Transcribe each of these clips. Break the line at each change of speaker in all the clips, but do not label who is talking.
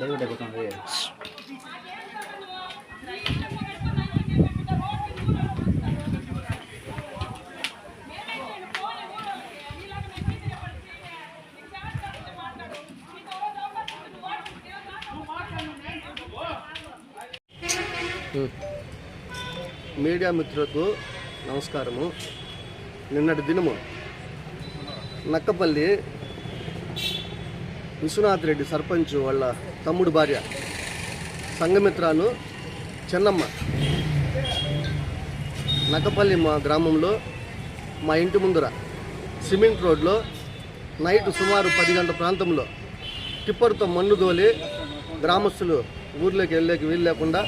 Divert అయిపోతుంది
media మిత్రులకు నమస్కారము నిన్నటి దినము నక్కపల్లి విశ్వనాథ్ రెడ్డి సర్పంచ్ వాళ్ళ తమ్ముడు భార్య సంఘమిత్రాలు చెన్నమ్మ. నకపల్లి మా గ్రామంలో మా ఇంటి ముందర సిమెంట్ రోడ్లో నైట్ సుమారు పది గంటల ప్రాంతంలో టిప్పర్తో మన్ను తోలి గ్రామస్తులు ఊర్లోకి వెళ్ళేకి వీలు లేకుండా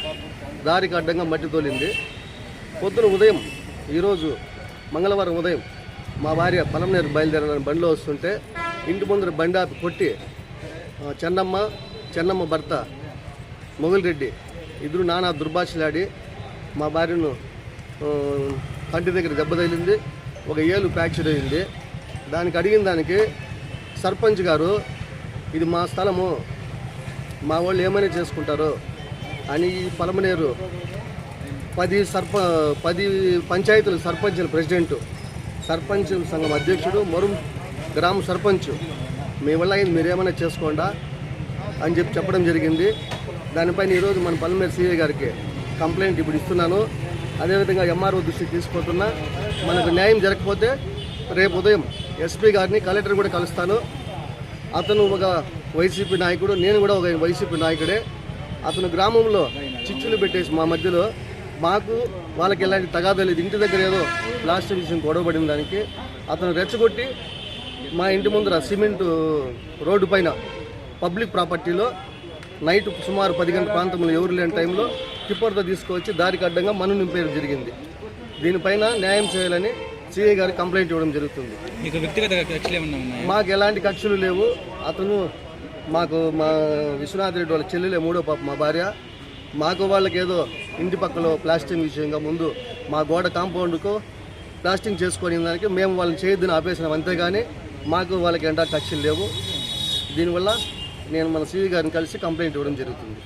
దారికి అడ్డంగా మట్టి తోలింది. పొద్దున ఉదయం ఈరోజు మంగళవారం ఉదయం మా భార్య పలమనేరు బయలుదేరాలని బండిలో వస్తుంటే ఇంటి ముందర బండి ఆపి కొట్టి చెన్నమ్మ చెన్నమ్మ భర్త మొగిలిరెడ్డి ఇద్దరు నానా దుర్భాషలాడి మా భార్యను కంటి దగ్గర దెబ్బ తగిలింది. ఒక ఏలు ఫ్రాక్చర్ అయింది. దానికి అడిగిన దానికి సర్పంచ్ గారు ఇది మా స్థలము. మా వాళ్ళు ఏమైనా చేసుకుంటారు అని ఈ పలమనేరు పది సర్ప పది పంచాయతీల సర్పంచుల ప్రెసిడెంట్ సర్పంచ్ సంఘం అధ్యక్షుడు మరు గ్రామ సర్పంచ్ మీ వల్ల అయింది మీరేమైనా చేసుకోండా అని చెప్పి చెప్పడం జరిగింది. దానిపైన ఈరోజు మన పల్లెమేరు సీఏ గారికి కంప్లైంట్ ఇప్పుడు ఇస్తున్నాను. అదేవిధంగా ఎంఆర్ఓ దృష్టికి తీసుకుపోతున్నా. మనకు న్యాయం జరగకపోతే రేపు ఉదయం ఎస్పీ గారిని కలెక్టర్ కూడా కలుస్తాను. అతను ఒక వైసీపీ నాయకుడు నేను కూడా ఒక వైసీపీ నాయకుడే. అతను గ్రామంలో చిచ్చులు పెట్టేసి మా మధ్యలో మాకు వాళ్ళకి ఎలాంటి తగాదా లేదు. ఇంటి దగ్గర ఏదో ప్లాస్టిక్ విషయం గొడవపడిన దానికి అతను రెచ్చగొట్టి మా ఇంటి ముందర సిమెంట్ రోడ్డు పైన పబ్లిక్ ప్రాపర్టీలో నైట్ సుమారు పది గంటల ప్రాంతంలో ఎవరు లేని టైంలో టిప్పర్తో తీసుకొచ్చి దారికి అడ్డంగా మను నింపేయడం జరిగింది. దీనిపైన న్యాయం చేయాలని సిఐ గారికి కంప్లైంట్ ఇవ్వడం జరుగుతుంది.
మీకు వ్యక్తిగత కక్షలు ఏమన్నా ఉన్నాయా?
మాకు ఎలాంటి కక్షలు లేవు. అతను మాకు మా విశ్వనాథ్ రెడ్డి వాళ్ళ చెల్లెలే మూడో పాప మా భార్య. మాకు వాళ్ళకి ఏదో ఇంటి పక్కలో ప్లాస్టింగ్ విషయంగా ముందు మా గోడ కాంపౌండ్కు ప్లాస్టింగ్ చేసుకునే దానికి మేము వాళ్ళని చేయొద్దని ఆపేసినాం. అంతేగాని మాకు వాళ్ళకి ఎండా కక్షలు లేవు. దీనివల్ల నేను మన సివి గారిని కలిసి కంప్లైంట్ ఇవ్వడం జరుగుతుంది.